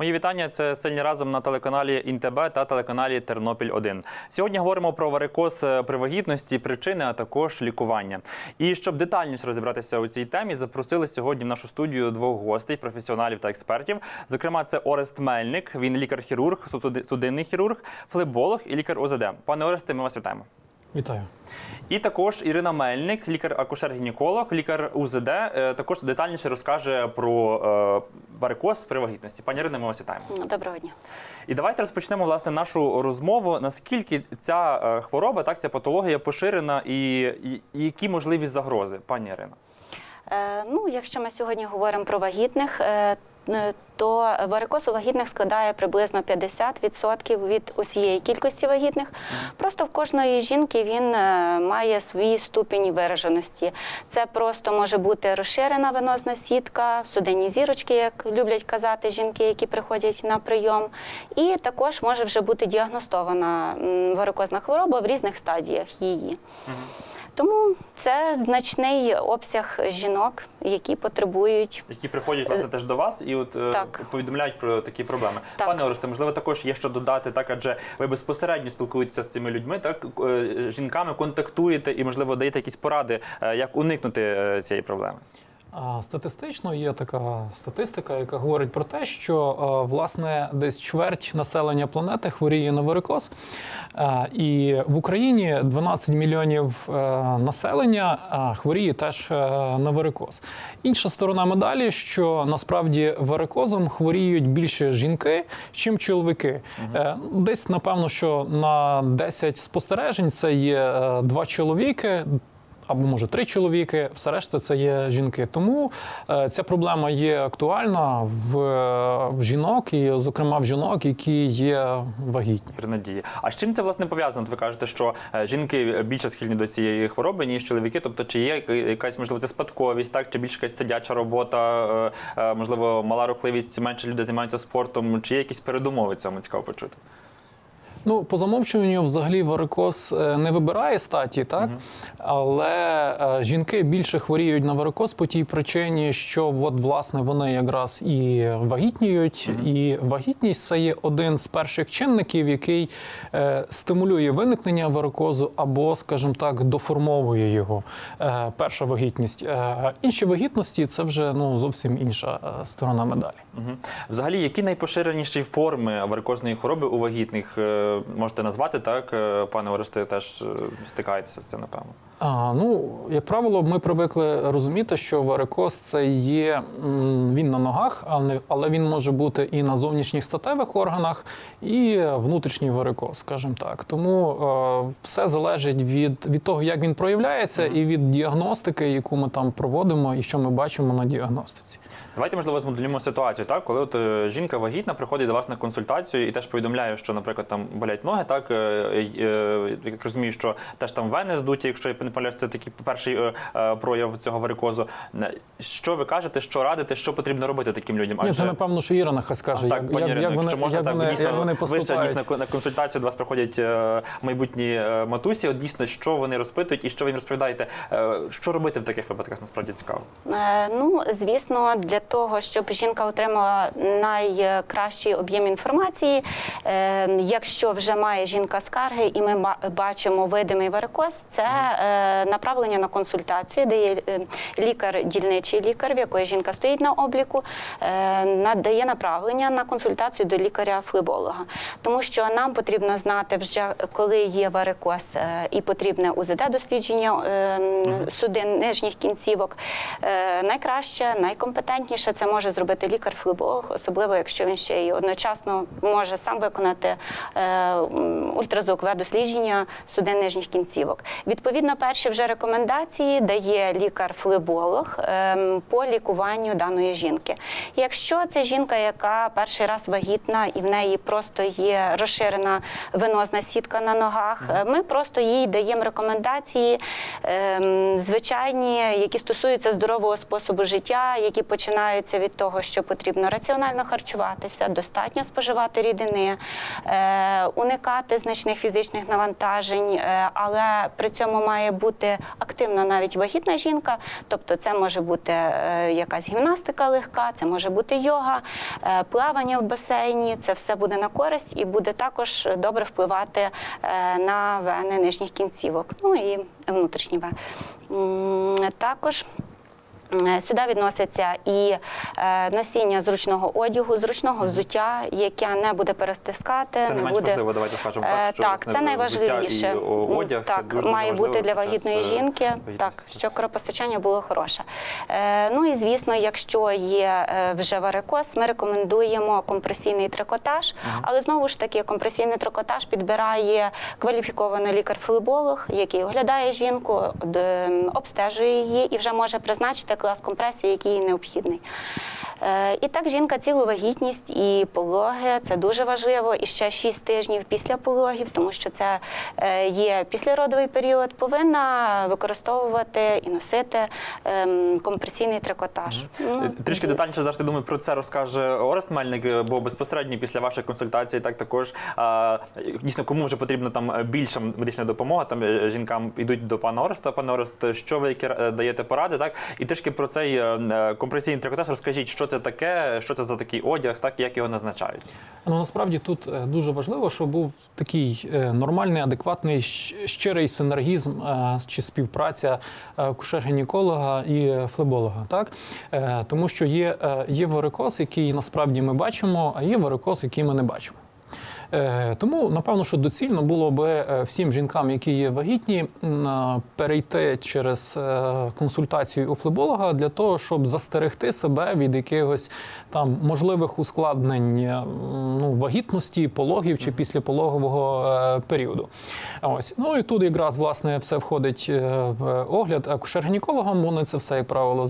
Мої вітання. Це сильні разом на телеканалі ІНТБ та телеканалі Тернопіль 1 Сьогодні говоримо про варикоз е, при вагітності, причини, а також лікування. І щоб детальніше розібратися у цій темі, запросили сьогодні в нашу студію двох гостей, професіоналів та експертів. Зокрема, це Орест Мельник. Він лікар-хірург, суди- судинний хірург, флеболог і лікар ОЗД. Пане Оресте, ми вас вітаємо. Вітаю. І також Ірина Мельник, лікар-акушер-гінеколог, лікар УЗД, е, також детальніше розкаже про е, варикоз при вагітності. Пані Ірино, ми вас вітаємо. Доброго дня. І давайте розпочнемо власне нашу розмову. Наскільки ця е, хвороба, так ця патологія поширена, і, і, які можливі загрози, пані Ірино? Е, ну, якщо ми сьогодні говоримо про вагітних, то варикоз у вагітних складає приблизно 50% від усієї кількості вагітних. Просто в кожної жінки він е, має свій ступінь вираженості. Це просто може бути розширена венозна сітка, судинні зірочки, як люблять казати жінки, які приходять на прийом. І також може вже бути діагностована варикозна хвороба в різних стадіях її. Тому це значний обсяг жінок, які потребують. Які приходять власне теж до вас і от е, Так. повідомляють про такі проблеми. Так. Пане Оресте, можливо, також є що додати, так адже ви безпосередньо спілкуєтеся з цими людьми, так е, жінками контактуєте і, можливо, даєте якісь поради, е, як уникнути е, цієї проблеми. Статистично є така статистика, яка говорить про те, що е, власне десь чверть населення планети хворіє на варикоз. Е, І в Україні 12 мільйонів е, населення хворіє теж на варикоз. Інша сторона медалі, що насправді варикозом хворіють більше жінки, чим чоловіки. Десь напевно, що на 10 спостережень це є два чоловіки або може три чоловіки, все решта це є жінки. Тому е, ця проблема є актуальна в, в жінок, і, зокрема в жінок, які є вагітні. При надії. А з чим це власне пов'язано? Ви кажете, що е, жінки більше схильні до цієї хвороби, ніж чоловіки. Тобто, чи є якась можливо це спадковість, так чи більш якась сидяча робота, е, можливо, мала рухливість, менше людей займаються спортом, чи є якісь передумови цьому цікаво почути? Ну, по замовчуванню, взагалі, варикоз е, не вибирає статі, так? Але е, жінки більше хворіють на варикоз по тій причині, що от, власне, вони якраз і вагітніють, і вагітність це є один з перших чинників, який е, стимулює виникнення варикозу або, скажімо так, доформовує його. Е, перша вагітність. Е, інші вагітності це вже ну, зовсім інша е, сторона медалі. Угу. Взагалі, які найпоширеніші форми варикозної хвороби у вагітних можете назвати так, е, пане Оресте, теж е, стикаєтеся з цим, напевно. А, ну, як правило, ми привикли розуміти, що варикоз це є він на ногах, але, він може бути і на зовнішніх статевих органах, і внутрішній варикоз, скажімо так. Тому е, все залежить від, від того, як він проявляється, і від діагностики, яку ми там проводимо, і що ми бачимо на діагностиці. Давайте, можливо, змоделюємо ситуацію, так? Коли от е, жінка вагітна приходить до вас на консультацію і теж повідомляє, що, наприклад, там болять ноги, так е, е, як розумію, що теж там вени здуті, якщо я не помиляюсь, це такий перший е, е, прояв цього варикозу. Е, Що ви кажете, що радите, що потрібно робити таким людям? Ні, це напевно, що Іра нехай скаже, так, як, пані як, Ірино, як, вони, можна, як, так, вони, дійсно, як вони ви дійсно на консультацію до вас приходять майбутні матусі. От дійсно, що вони розпитують і що ви їм розповідаєте, що робити в таких випадках, насправді цікаво. Е, Ну, звісно, для того, щоб жінка отримала найкращий об'єм інформації, е, якщо вже має жінка скарги, і ми бачимо видимий варикоз, це е, направлення на консультацію, де є е, лікар, дільничий лікар, в якої жінка стоїть на обліку, е, надає направлення на консультацію до лікаря-флеболога. Тому що нам потрібно знати вже, коли є варикоз е, і потрібне УЗД-дослідження е, судин нижніх кінцівок. Найкраще, найкомпетентніше це може зробити лікар-флеболог, особливо якщо він ще й одночасно може сам виконати ультразвукове дослідження судин нижніх кінцівок. Відповідно, перші вже рекомендації дає лікар-флеболог ем, по лікуванню даної жінки. Якщо це жінка, яка перший раз вагітна і в неї просто є розширена венозна сітка на ногах, ми просто їй даємо рекомендації ем, звичайні, які стосуються здорового способу життя, які починаються від того, що потрібно раціонально харчуватися, достатньо споживати рідини, е, уникати значних фізичних навантажень, е, але при цьому має бути активна навіть вагітна жінка, тобто це може бути е, якась гімнастика легка, це може бути йога, е, плавання в басейні. Це все буде на користь і буде також добре впливати е, на вени нижніх кінцівок, ну і внутрішні вени. Також Сюди відноситься і е, носіння зручного одягу, зручного взуття, яке не буде перестискати, Це не не менш буде важливо, давайте скажемо Е, так. що так, це найважливіше. І одяг так, дуже має важливо бути для вагітної е, жінки. вагітності. Так, щоб кровопостачання було хороше. Е, ну і звісно, якщо є е, вже варикоз, ми рекомендуємо компресійний трикотаж. Але знову ж таки, компресійний трикотаж підбирає кваліфікований лікар-флеболог, який оглядає жінку, обстежує її і вже може призначити клас компресії, який їй необхідний. Е, І так жінка цілу вагітність і пологи це дуже важливо. І ще 6 тижнів після пологів, тому що це е, є післяродовий період, повинна використовувати і носити ем, компресійний трикотаж. Ну, Е, Трішки детальніше зараз я думаю про це розкаже Орест Мельник, бо безпосередньо після вашої консультації, так також дійсно кому вже потрібна там більша медична допомога. Там жінкам йдуть до пана Ореста. Пане Орест, що ви які даєте поради? Так і трішки про цей е, е, компресійний трикотаж розкажіть, що це таке, що це за такий одяг, так як його назначають. Ну насправді тут е, дуже важливо, щоб був такий нормальний, адекватний, щирий синергізм чи співпраця акушер-гінеколога і флеболога. Так? Тому що є, є варикоз, який насправді ми бачимо, а є варикоз, який ми не бачимо. Е, Тому напевно, що доцільно було би е, всім жінкам, які є вагітні, е, перейти через консультацію у флеболога для того, щоб застерегти себе від якихось там можливих ускладнень ну, вагітності, пологів чи післяпологового періоду. Ось ну і тут якраз власне все входить в огляд акушер-гінекологам. Вони це все, як правило,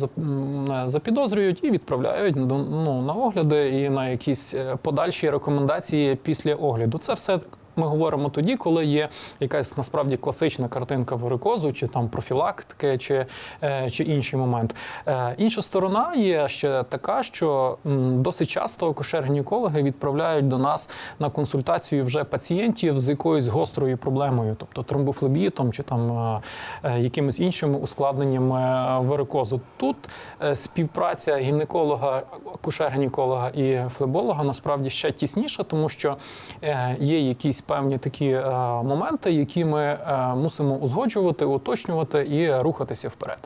запідозрюють і відправляють ну, на огляди і на якісь подальші рекомендації після огляду. Це все. Ми говоримо тоді, коли є якась насправді класична картинка варикозу, чи там профілактики, чи, е, чи інший момент. Е, інша сторона є ще така, що досить часто акушер-гінекологи відправляють до нас на консультацію вже пацієнтів з якоюсь гострою проблемою, тобто тромбофлебітом чи там е, якимись іншими ускладненнями варикозу. Тут співпраця гінеколога, акушер-гінеколога і флеболога насправді ще тісніша, тому що є якісь певні такі е, моменти, які ми е, мусимо узгоджувати, уточнювати і рухатися вперед.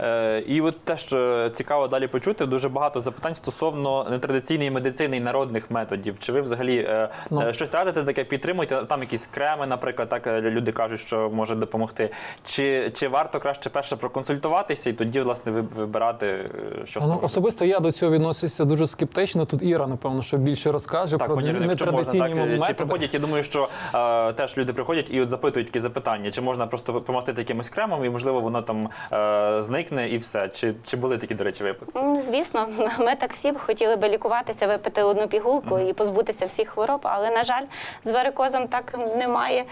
Е, і от теж цікаво далі почути. Дуже багато запитань стосовно нетрадиційної медицини і народних методів. Чи ви взагалі е, Ну. е, щось радите таке підтримуєте? Там якісь креми, наприклад, так люди кажуть, що може допомогти. Чи, чи варто краще перше проконсультуватися і тоді власне вибирати, що Ну, особисто я до цього відносився дуже скептично. Тут Іра, напевно, що більше розкаже Так, про Ірино, можна, так, е, чи приходять, я думаю, що е, теж люди приходять і от запитують такі запитання, чи можна просто помастити якимось кремом, і можливо воно там е, зникне і все. Чи, чи були такі, до речі, випадки? М, Звісно, ми так всі б хотіли би лікуватися, випити одну пігулку і позбутися всіх хвороб, але на жаль, з варикозом так немає.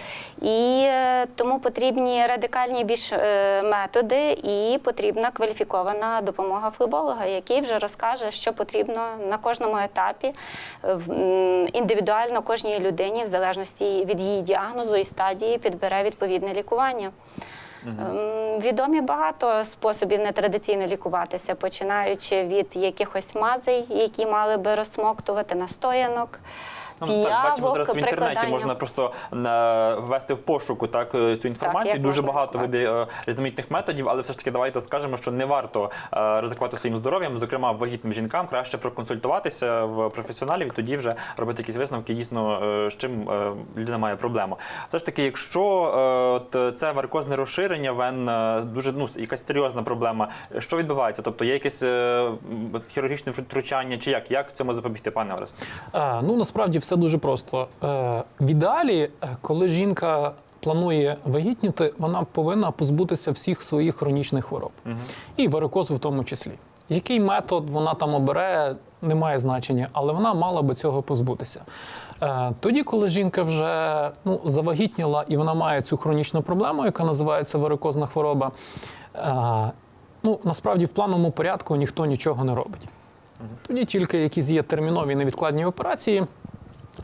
І е, тому потрібні радикальні більш е, методи, і потрібна кваліфікована допомога флеболога, який вже розкаже, що потрібно на кожному етапі е, в- м, індивідуально кожній людині, в залежності від її діагнозу і стадії, підбере відповідне лікування. Ем, Відомі багато способів нетрадиційно лікуватися, починаючи від якихось мазей, які мали би розсмоктувати, настоянок, Ну, так, бачимо зараз в інтернеті прикладання. можна просто е, ввести в пошуку так е, цю інформацію. як Дуже багато вибір е, різноманітних методів, але все ж таки давайте скажемо, що не варто ризикувати своїм здоров'ям. Зокрема, вагітним жінкам краще проконсультуватися в професіоналів і тоді вже робити якісь висновки, дійсно з чим людина має проблему. Все ж таки, якщо от це варикозне розширення вен дуже ну якась серйозна проблема, що відбувається? Тобто є якесь е, хірургічне втручання, чи як? Як цьому запобігти, пане Орест? Ну насправді все дуже просто. Е, в ідеалі, е, коли жінка планує вагітніти, вона повинна позбутися всіх своїх хронічних хвороб, і варикозу в тому числі. Який метод вона там обере, не має значення, але вона мала би цього позбутися. Е, тоді, коли жінка вже ну, завагітніла і вона має цю хронічну проблему, яка називається варикозна хвороба, ну насправді в плановому порядку ніхто нічого не робить. Тоді тільки якісь є термінові невідкладні операції.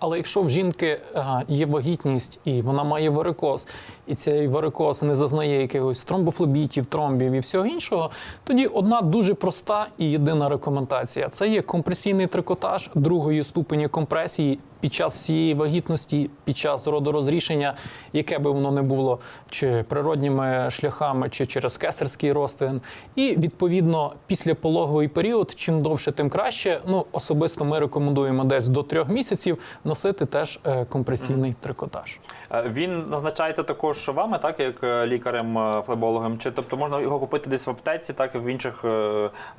Але якщо в жінки е, є вагітність і вона має варикоз, і цей варикоз не зазнає якихось тромбофлебітів, тромбів і всього іншого, тоді одна дуже проста і єдина рекомендація це є компресійний трикотаж другої ступені компресії під час всієї вагітності, під час родорозрішення, яке би воно не було, чи природніми шляхами, чи через кесарський розтин. І відповідно післяпологовий період, чим довше, тим краще. Ну особисто ми рекомендуємо десь до трьох місяців носити теж е, компресійний трикотаж. Е, Він назначається також вами, так як е, лікарем-флебологом, чи тобто можна його купити десь в аптеці, так і в інших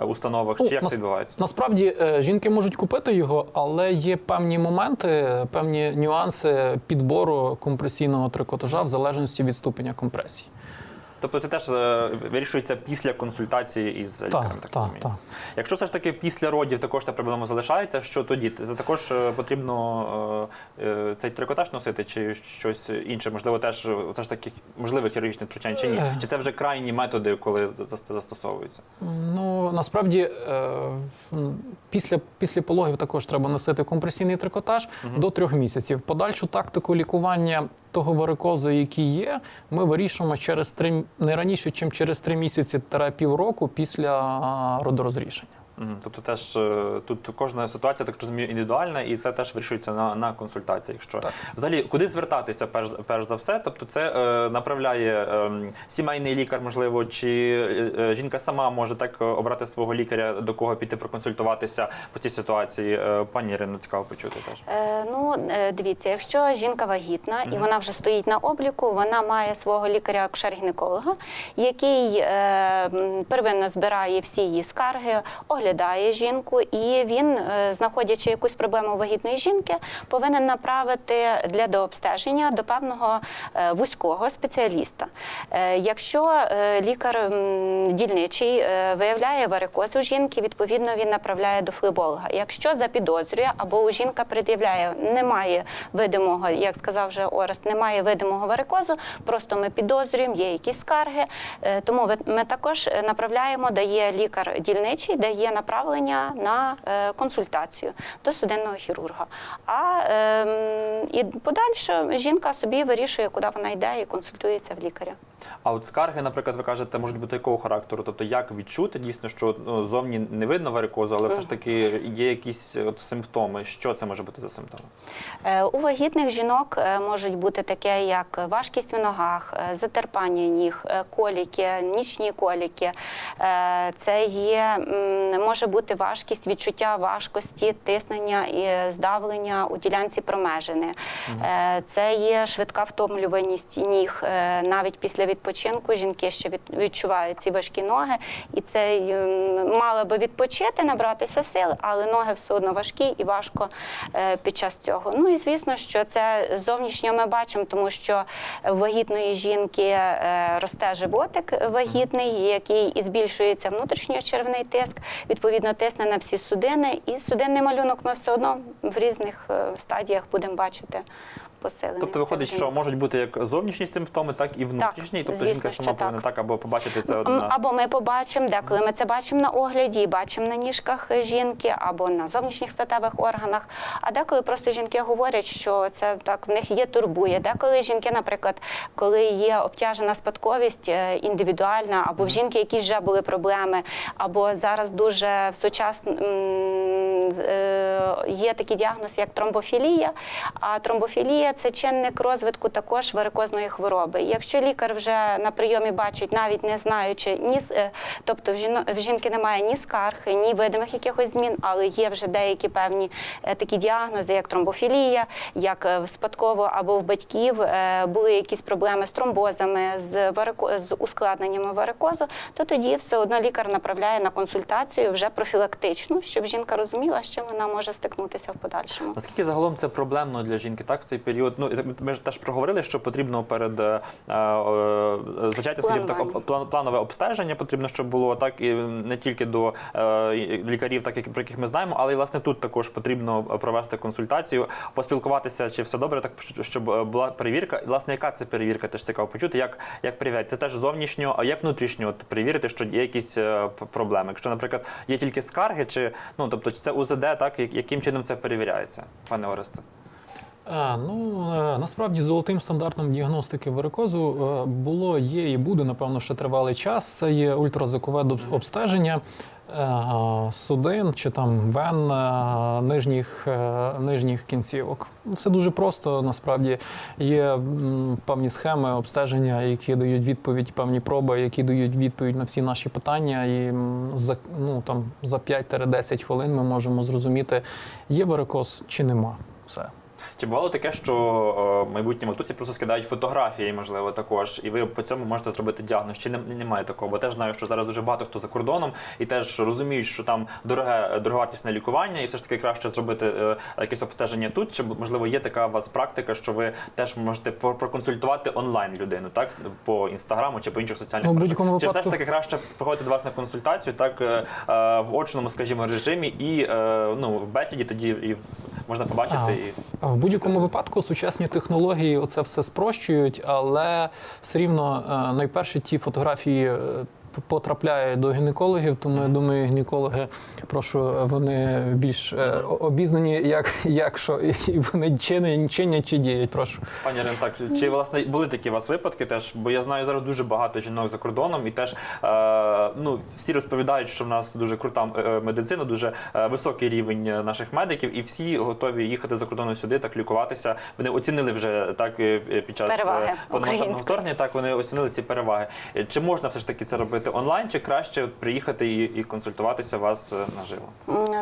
установах, чи Ну, як нас- це відбувається? Насправді жінки можуть купити його, але є певні моменти, певні нюанси підбору компресійного трикотажа в залежності від ступеня компресії. Тобто це теж е, вирішується після консультації із лікарем, Так, так, так, так. Якщо все ж таки після родів також ця проблема залишається, що тоді? Це також е, потрібно е, цей трикотаж носити, чи щось інше? Можливо, теж е, все ж таки можливих хірургічних втручань, чи ні? Чи це вже крайні методи, коли зас- застосовуються? Ну насправді після, після пологів також треба носити компресійний трикотаж до трьох місяців. Подальшу тактику лікування того варикозу, який є, ми вирішуємо через три не раніше, ніж через три місяці та півроку після родорозрішення. Тобто теж е, тут кожна ситуація, так розумію, індивідуальна, і це теж вирішується на, на консультації. Якщо Так. взагалі куди звертатися перш, перш за все, тобто це е, направляє е, сімейний лікар, можливо, чи е, е, жінка сама може так обрати свого лікаря, до кого піти проконсультуватися по цій ситуації. Е, пані Ірино, цікаво почути теж. Е, Ну, е, дивіться, якщо жінка вагітна і вона вже стоїть на обліку, вона має свого лікаря-акушер-гінеколога, який е, первинно збирає всі її скарги, оглядає жінку, і він, е, знаходячи якусь проблему вагітної жінки, повинен направити для дообстеження до певного е, вузького спеціаліста. Е, Якщо лікар дільничий виявляє варикоз у жінки, відповідно він направляє до флеболога. Якщо запідозрює або у жінка пред'являє, немає видимого, як сказав вже Орест, немає видимого варикозу, просто ми підозрюємо, є якісь скарги. Тому ми також направляємо, дає лікар дільничий, дає направлення на е, консультацію до судинного хірурга. А ем, і подальше жінка собі вирішує, куди вона йде і консультується в лікаря. А от скарги, наприклад, ви кажете, можуть бути якого характеру? Тобто, як відчути дійсно, що ну, зовні не видно варикозу, але все ж таки є якісь от симптоми. Що це може бути за симптоми? Е, У вагітних жінок е, можуть бути таке, як важкість в ногах, затерпання ніг, коліки, нічні коліки. Це є, може бути важкість, відчуття важкості, тиснення і здавлення у ділянці промежини. Е, Це є швидка втомлюваність ніг. Е, Навіть після відпочинку жінки ще відчувають ці важкі ноги, і це м, мали би відпочити, набратися сил, але ноги все одно важкі і важко е, під час цього. Ну і звісно, що це зовнішньо ми бачимо, тому що в вагітної жінки росте животик вагітний, який і збільшується внутрішньочервний тиск, відповідно тисне на всі судини, і судинний малюнок ми все одно в різних е, стадіях будемо бачити посилений. Тобто виходить, що можуть бути як зовнішні симптоми, так і внутрішні. тобто звісно, жінка сама повинна так або побачити це одна. Або ми побачимо, деколи ми це бачимо на огляді, і бачимо на ніжках жінки, або на зовнішніх статевих органах. А деколи просто жінки говорять, що це так в них є турбує. Деколи жінки, наприклад, коли є обтяжена спадковість е, індивідуальна, або в жінки якісь вже були проблеми, або зараз дуже в сучасно є такий діагноз, як тромбофілія. А тромбофілія це чинник розвитку також варикозної хвороби. Якщо лікар вже на прийомі бачить, навіть не знаючи ні е, тобто в в жінки немає ні скарг, ні видимих якихось змін, але є вже деякі певні е, такі діагнози, як тромбофілія, як е, спадково або в батьків були якісь проблеми з тромбозами, з варико- з ускладненнями варикозу, то тоді все одно лікар направляє на консультацію вже профілактичну, щоб жінка розуміла, чим вона може стикнутися в подальшому. Наскільки загалом це проблемно для жінки, так в цей період? Ну ми ж теж проговорили, що потрібно перед е, е, звичайно тоді так план- планове обстеження потрібно, щоб було так і не тільки до е, лікарів, так як про яких ми знаємо, але і власне тут також потрібно провести консультацію, поспілкуватися, чи все добре, так щоб е, була перевірка. Власне, яка це перевірка? Теж цікаво почути, як, як перевіряти. Це теж зовнішньо, а як внутрішньо от, перевірити, що є якісь е, проблеми. Якщо, наприклад, є тільки скарги, чи ну тобто чи це УЗД, так як- яким чином це перевіряється, пане Оресте? А, ну е, насправді золотим стандартом діагностики варикозу е, було, є і буде, напевно, ще тривалий час. Це є ультразвукове обстеження е, судин чи там вен нижніх, нижніх кінцівок. Все дуже просто. Насправді є певні схеми обстеження, які дають відповідь, певні проби, які дають відповідь на всі наші питання. І за ну там за 5-10 хвилин ми можемо зрозуміти, є варикоз чи нема. Все. Чи бувало таке, що е, майбутні матусі просто скидають фотографії, можливо, також, і ви по цьому можете зробити діагноз? Чи не- немає такого? Бо теж знаю, що зараз дуже багато хто за кордоном і теж розуміють, що там дороге дороговартісне лікування, і все ж таки краще зробити е, якесь обстеження тут. Чи можливо є така у вас практика, що ви теж можете проконсультувати онлайн людину, так по інстаграму чи по інших соціальних Ну, мережах? Чи все ж таки краще приходити до вас на консультацію, так е, в очному, скажімо, режимі, і ну в бесіді тоді і в- можна побачити А. і. В будь-якому випадку сучасні технології оце все спрощують, але все рівно е, найперше ті фотографії. П- Потрапляють до гінекологів, тому я думаю, гінекологи, прошу, вони більш е, обізнані, як, як що і вони чинять, чинять чи діють. Прошу. Пані Рен, так чи власне були такі у вас випадки? Теж бо я знаю зараз дуже багато жінок за кордоном, і теж е, ну всі розповідають, що в нас дуже крута е, медицина, дуже е, високий рівень наших медиків, і всі готові їхати за кордоном сюди, так лікуватися. Вони оцінили вже так під час повномасштабного вторгнення. Так вони оцінили ці переваги. Чи можна все ж таки це робити онлайн, чи краще приїхати і, і консультуватися вас е, наживо?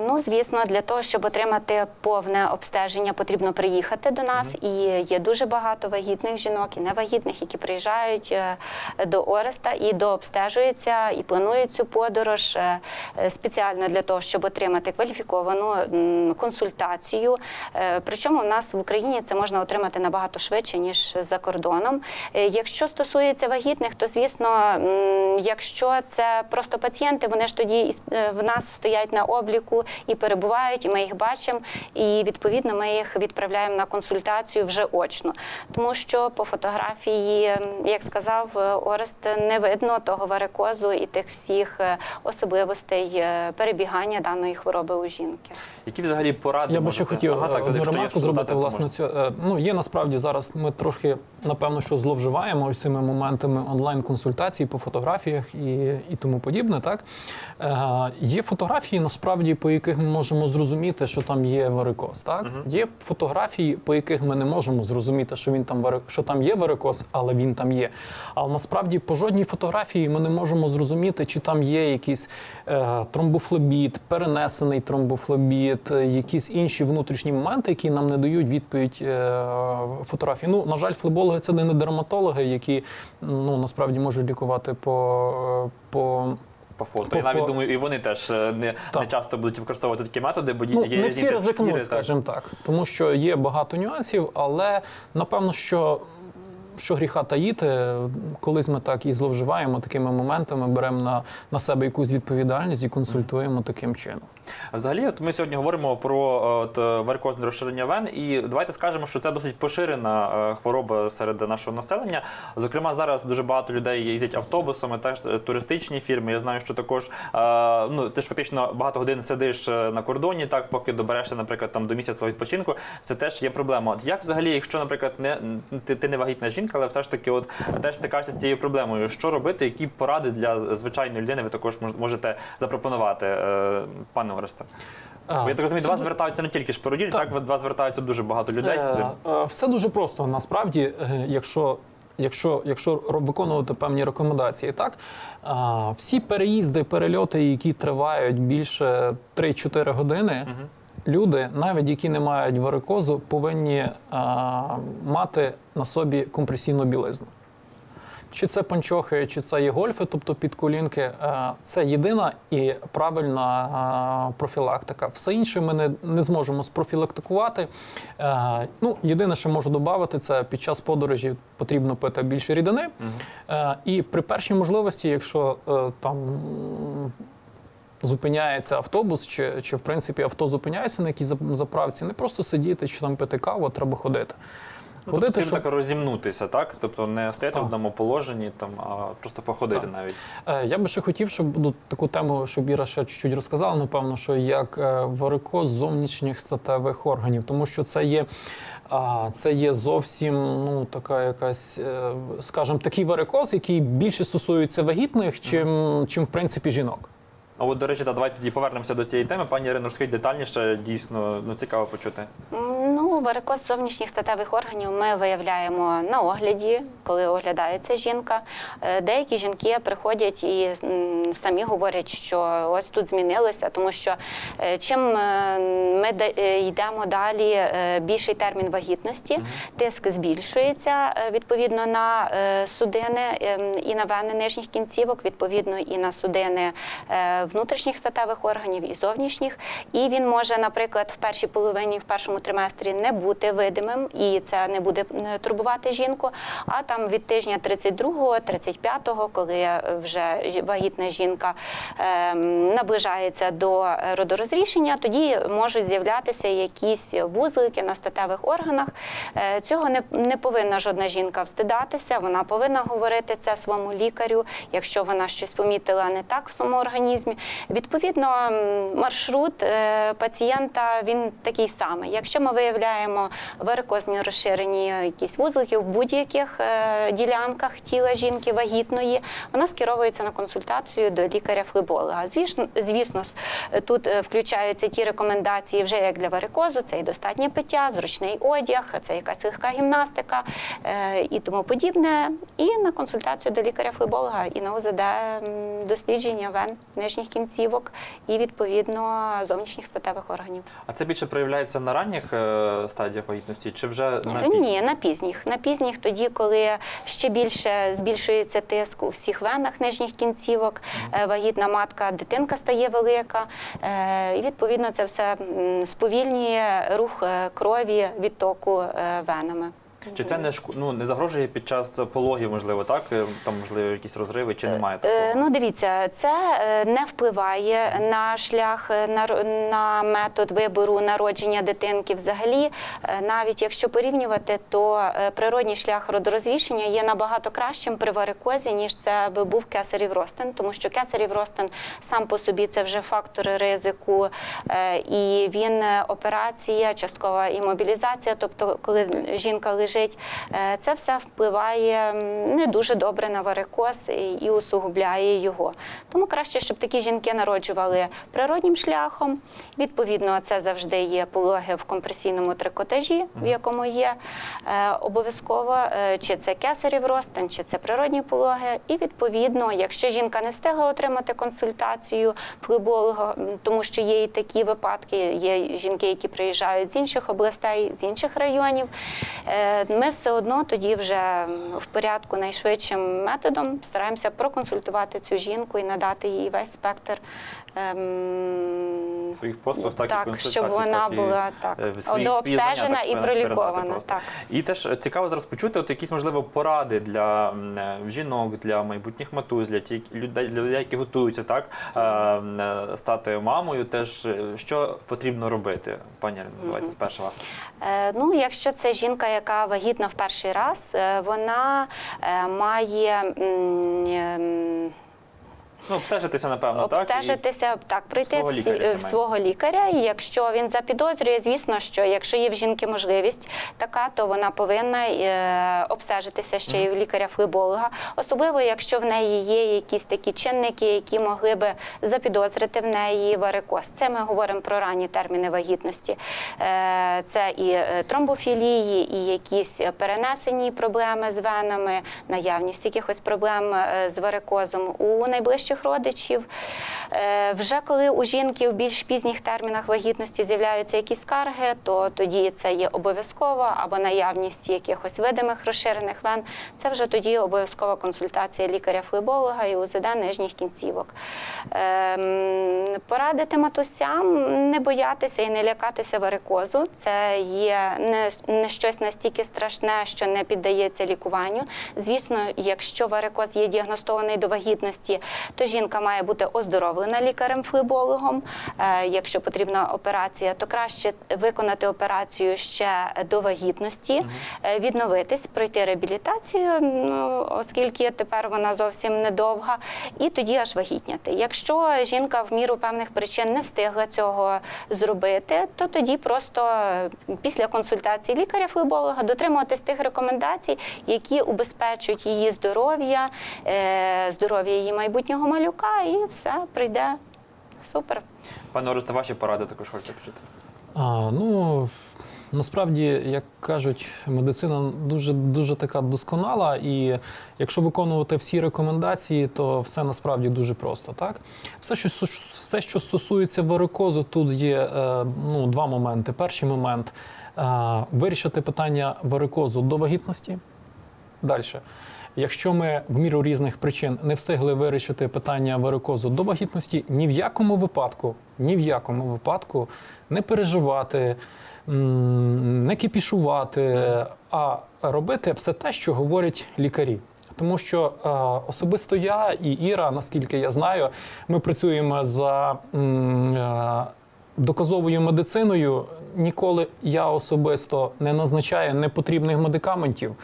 Ну, звісно, для того, щоб отримати повне обстеження, потрібно приїхати до нас. І є дуже багато вагітних жінок і невагітних, які приїжджають е, до Ореста і дообстежуються, і планують цю подорож е, спеціально для того, щоб отримати кваліфіковану консультацію. Причому в нас в Україні це можна отримати набагато швидше ніж за кордоном. Якщо стосується вагітних, то звісно, м, якщо це просто пацієнти, вони ж тоді е, в нас стоять на обліку і перебувають, і ми їх бачимо. І відповідно ми їх відправляємо на консультацію вже очно. Тому що по фотографії, як сказав е, Орест, не видно того варикозу і тих всіх е, особливостей перебігання даної хвороби у жінки. Які взагалі поради Я би ще хотів Ага, так, одну ремарку зробити власне цю. Ну є насправді зараз. Ми трошки напевно, що зловживаємо ось цими моментами онлайн-консультацій по фотографіях і, і тому подібне. Так е, є фотографії, насправді, по яких ми можемо зрозуміти, що там є варикоз. Так є фотографії, по яких ми не можемо зрозуміти, що він там що там є варикоз, але він там є. Але насправді по жодній фотографії ми не можемо зрозуміти, чи там є якийсь е, тромбофлебіт, перенесений тромбофлебіт, е, якісь інші внутрішні моменти, які нам не дають відповідь е, фотографії. Ну, на жаль, флебологи це не дерматологи, які ну насправді можуть лікувати по. Е, по по фото. По- Я навіть по- думаю, і вони теж е, не, Так. не часто будуть використовувати такі методи, бо Ну, є не всі ризикнуть, шкіри, так. скажімо так. Тому що є багато нюансів, але напевно, що. Що гріха таїти, колись ми так і зловживаємо такими моментами, беремо на, на себе якусь відповідальність і консультуємо таким чином. Взагалі, от ми сьогодні говоримо про е, от, е, варикозне розширення вен, і давайте скажемо, що це досить поширена е, хвороба серед нашого населення. Зокрема, зараз дуже багато людей їздять автобусами, теж туристичні фірми. Я знаю, що також ну ти ж фактично багато годин сидиш на кордоні, так поки доберешся, наприклад, там до місяця відпочинку. Це теж є проблема. От як взагалі, якщо, наприклад, не ти, ти не вагітна жінка, але все ж таки, от теж стикаєшся з цією проблемою, що робити, які поради для звичайної людини ви також можете запропонувати, пане Оресте? А, я так розумію, до вас звертаються не тільки шпироділь, Так. так, до вас звертаються дуже багато людей з цим. Е, е, Все дуже просто. Насправді, е, якщо. Якщо, якщо виконувати певні рекомендації, так а, всі переїзди, перельоти, які тривають більше 3-4 години, люди, навіть які не мають варикозу, повинні а, мати на собі компресійну білизну. Чи це панчохи, чи це є гольфи, тобто підколінки, е, це єдина і правильна е, профілактика. Все інше ми не, не зможемо спрофілактикувати. Е, Ну, єдине, що можу додати, це під час подорожі потрібно пити більше рідини. Е, І при першій можливості, якщо там. Зупиняється автобус, чи, чи в принципі авто зупиняється на якійсь заправці, не просто сидіти чи там пити каву, треба ходити. Ну, ходити, тобто, щоб так розімнутися, так? Тобто не стояти в одному положенні, там, а просто походити Так. навіть. Е, Я би ще хотів, щоб ну, таку тему, щоб Іра ще чуть-чуть розказала, напевно, що як е, варикоз зовнішніх статевих органів, тому що це є. А це є зовсім ну така якась, е, скажімо, такий варикоз, який більше стосується вагітних, чим, чим в принципі жінок. А от, до речі, та, давайте тоді повернемося до цієї теми. Пані Ірино, розкажіть детальніше, дійсно ну, цікаво почути. Ну, варикоз зовнішніх статевих органів ми виявляємо на огляді, коли оглядається жінка. Е, Деякі жінки приходять і самі говорять, що ось тут змінилося, тому що е, чим е, ми йдемо далі, більший термін вагітності, тиск збільшується відповідно на судини е, і на вени нижніх кінцівок, відповідно і на судини внутрішніх статевих органів і зовнішніх. І він може, наприклад, в першій половині, в першому триместрі не бути видимим, і це не буде турбувати жінку. А там від тижня 32-го, 35-го, коли е, вже вагітна жінка ем, наближається до родорозрішення, тоді можуть з'являтися якісь вузлики на статевих органах. Е, Цього не, не повинна жодна жінка встидатися. Вона повинна говорити це своєму лікарю, якщо вона щось помітила не так в своєму організмі. Відповідно, маршрут е, пацієнта він такий самий. Якщо ми виявляємо варикозні розширені якісь вузлики в будь-яких е, ділянках тіла жінки вагітної, вона скеровується на консультацію до лікаря-флеболога. Звісно, звісно, тут е, включаються ті рекомендації, вже як для варикозу, це і достатнє пиття, зручний одяг, це якась легка гімнастика е, і тому подібне. І на консультацію до лікаря-флеболога, і на ОЗД дослідження вен нижніх кінцівок і відповідно зовнішніх статевих органів. А це більше проявляється на ранніх е, стадіях вагітності чи вже на пізніх? Ні, на пізніх. На пізніх тоді, коли ще більше збільшується тиск у всіх венах нижніх кінцівок, е, вагітна матка, дитинка стає велика. е, І відповідно це все сповільнює рух е, крові відтоку венами. Чи це не шку... ну, не загрожує під час пологів, можливо, так? Е, Там, можливо, якісь розриви, чи немає такого? Е, Ну, дивіться, це е, не впливає на шлях е, наро- на метод вибору народження дитинки. Взагалі, е, навіть якщо порівнювати, то е, природній шлях родорозрішення є набагато кращим при варикозі, ніж це би був кесарів ростин, тому що кесарів ростин сам по собі це вже фактори ризику, е, і він е, операція, часткова імобілізація, тобто коли жінка лежить, е, це все впливає не дуже добре на варикоз і- усугубляє його. Тому краще, щоб такі жінки народжували природнім шляхом. Відповідно, це завжди є пологи в компресійному трикотажі, в якому є е, обов'язково, е, чи це кесарів ростин, чи це природні пологи. І відповідно, якщо жінка не встигла отримати консультацію флеболога, тому що є і такі випадки, є жінки, які приїжджають з інших областей, з інших районів. Ми все одно тоді вже в порядку найшвидшим методом стараємося проконсультувати цю жінку і надати їй весь спектр. Ем, Своїх послуг, так, і так, консультацій, щоб вона так, і, була так е, свої- дообстежена свої знання, і так, передати пролікована. просто. Так. І теж е, цікаво зараз почути от якісь, можливо, поради для м, е, жінок, для майбутніх матуз, для тих людей, для людей, які готуються так, е, м, е, стати мамою. Теж е, що потрібно робити? Пані Ірино, давайте спершу вас. Е, Ну, якщо це жінка, яка вагітна в перший раз, е, вона е, має м, ем, Ну, обстежитися, напевно, так? і- обстежитися, так, пройти свого лікаря сімейного. свого лікаря. І якщо він запідозрює, звісно, що якщо є в жінки можливість така, то вона повинна е, обстежитися ще й в лікаря-флеболога. Особливо, якщо в неї є якісь такі чинники, які могли би запідозрити в неї варикоз. Це ми говоримо про ранні терміни вагітності. Е, Це і е, тромбофілії, і якісь перенесені проблеми з венами, наявність якихось проблем з варикозом у найближчих родичів. Е, Вже коли у жінки в більш пізніх термінах вагітності з'являються якісь скарги, то тоді це є обов'язково або наявність якихось видимих розширених вен. Це вже тоді обов'язкова консультація лікаря-флеболога і УЗД нижніх кінцівок. Ем, Порадити матусям не боятися і не лякатися варикозу. Це є не, не щось настільки страшне, що не піддається лікуванню. Звісно, якщо варикоз є діагностований до вагітності, то жінка має бути оздоровлена лікарем-флебологом. Е, Якщо потрібна операція, то краще виконати операцію ще до вагітності, е, відновитись, пройти реабілітацію, ну, оскільки тепер вона зовсім недовга, і тоді аж вагітняти. Якщо жінка в міру певних причин не встигла цього зробити, то тоді просто після консультації лікаря-флеболога дотримуватись тих рекомендацій, які убезпечують її здоров'я, е, здоров'я її майбутнього малюка, і все прийде супер. Пане Оресте, ваші поради також хочеться почути. А, ну насправді, як кажуть, медицина дуже дуже така досконала, і якщо виконувати всі рекомендації, то все насправді дуже просто. Так, все, що все, що стосується варикозу, тут є е, ну, два моменти. Перший момент е, вирішити питання варикозу до вагітності. Далі. Якщо ми в міру різних причин не встигли вирішити питання варикозу до вагітності, ні в якому випадку, ні в якому випадку не переживати, не кипішувати, а робити все те, що говорять лікарі. Тому що е, особисто я і Іра, наскільки я знаю, ми працюємо за е, доказовою медициною. Ніколи я особисто не назначаю непотрібних медикаментів,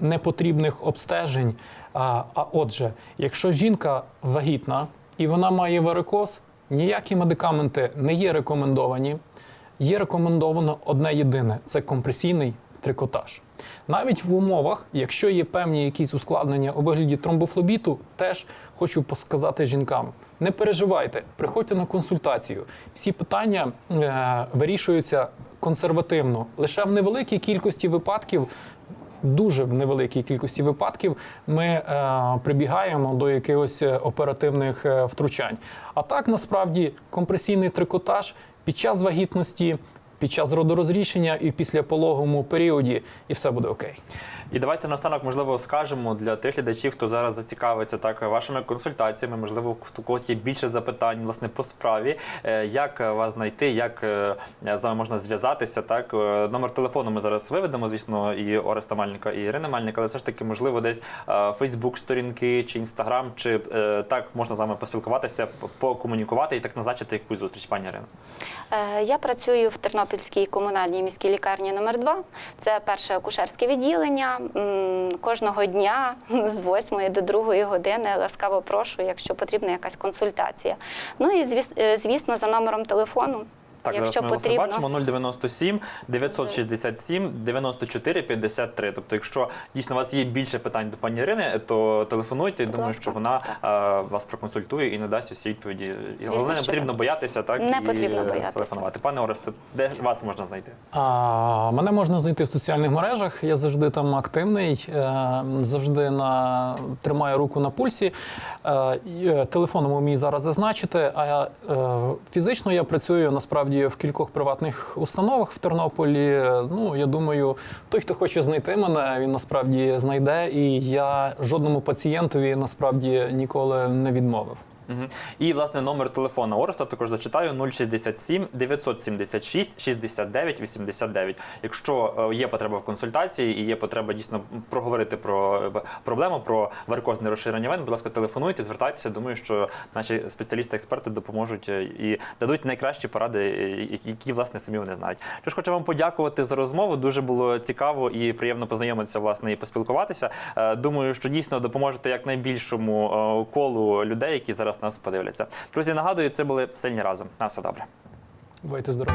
непотрібних обстежень. А, а отже, якщо жінка вагітна і вона має варикоз, ніякі медикаменти не є рекомендовані. Є рекомендовано одне єдине це компресійний трикотаж. Навіть в умовах, якщо є певні якісь ускладнення у вигляді тромбофлебіту, теж хочу сказати жінкам: не переживайте, приходьте на консультацію. Всі питання е, вирішуються консервативно. Лише в невеликій кількості випадків дуже в невеликій кількості випадків ми е, прибігаємо до якихось е, оперативних е, втручань. А так насправді компресійний трикотаж під час вагітності, під час родорозрішення і в післяпологовому періоді, і все буде окей. І давайте наостанок, можливо, скажемо для тих глядачів, хто зараз зацікавиться так вашими консультаціями. Можливо, у когось є більше запитань власне по справі. е, Як вас знайти, як е, з вами можна зв'язатися? Так, Е, номер телефону ми зараз виведемо, звісно, і Ореста Мальника, і Ірини Мальника, але все ж таки, можливо, десь Фейсбук сторінки чи Інстаграм, чи так можна з вами поспілкуватися, покомунікувати і так назначити якусь зустріч, пані Ірино. Е, Я працюю в Тернопільській комунальній міській лікарні номер 2 Це перше акушерське відділення. Кожного дня з 8 до 2 години ласкаво прошу, якщо потрібна якась консультація. Ну і е, звісно, за номером телефону. Так, якщо зараз ми потрібно. вас бачимо 097 967 94 53. Тобто, якщо дійсно у вас є більше питань до пані Ірини, то телефонуйте. Будь Думаю, ласка, що вона е, вас проконсультує і надасть усі відповіді. І Звісно, головне, не що потрібно так. боятися, так Не і потрібно е, боятися. телефонувати. Пане Оресте, де вас можна знайти? А, мене можна знайти в соціальних мережах. Я завжди там активний, е, завжди на, тримаю руку на пульсі. Е, і, е, Телефоном мій зараз зазначите. А е, фізично я працюю насправді в кількох приватних установах в Тернополі. Ну, я думаю, той, хто хоче знайти мене, він насправді знайде. І я жодному пацієнтові насправді ніколи не відмовив. І власне номер телефону Ореста також зачитаю 067 976 69 89. Якщо е, є потреба в консультації і є потреба дійсно проговорити про е, проблему, про варикозне розширення вен, будь ласка, телефонуйте, звертайтеся. Думаю, що наші спеціалісти-експерти допоможуть е, і дадуть найкращі поради, які- власне самі вони знають. Тож хочу вам подякувати за розмову. Дуже було цікаво і приємно познайомитися власне і поспілкуватися. Думаю, що дійсно допоможете якнайбільшому е, колу людей, які зараз нас подивляться. Друзі, нагадую, це були сильні разом. На все добре. Бувайте здорові!